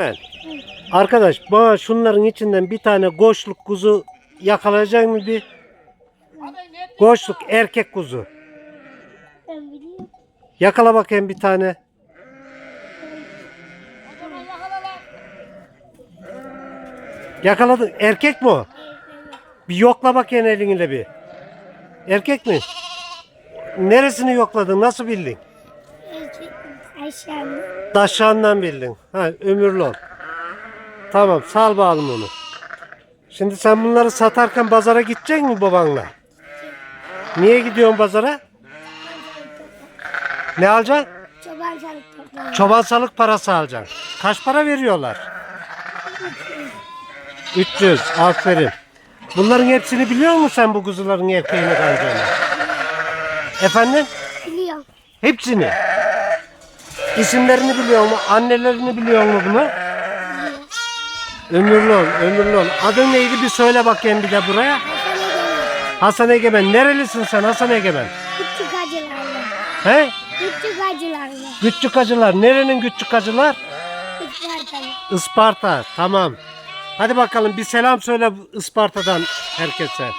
Evet. Arkadaş bana şunların içinden bir tane goşluk kuzu yakalayacak mı bir? Goşluk erkek kuzu. Ben biliyorum. Yakala bakayım bir tane. Yakaladın. Erkek mi o? Bir yokla bakayım elinle bir. Erkek mi? Neresini yokladın? Nasıl bildin? Erkek aşağıda. Daşağından bildin. Ha, ömürlü ol. Tamam, sal bakalım onu. Şimdi sen bunları satarken pazara gidecek mi babanla? Niye gidiyorsun pazara? Ne alacaksın? Çoban salık parası alacaksın. Kaç para veriyorlar? 300. Aferin. Bunların hepsini biliyor musun sen bu kuzuların erkeğini kancağını? Efendim? Biliyorum. Hepsini. İsimlerini biliyor mu? Annelerini biliyor mu bunu? Ömürlü ol, ömürlü ol. Adın neydi bir söyle bakayım bir de buraya. Hasan Egemen. Nerelisin sen Hasan Egemen? Küçük acılarla. He? Küçük acılarla. Küçük acılar. Nerenin küçük acılar? Ispartalı. Isparta. Tamam. Hadi bakalım bir selam söyle Isparta'dan herkese.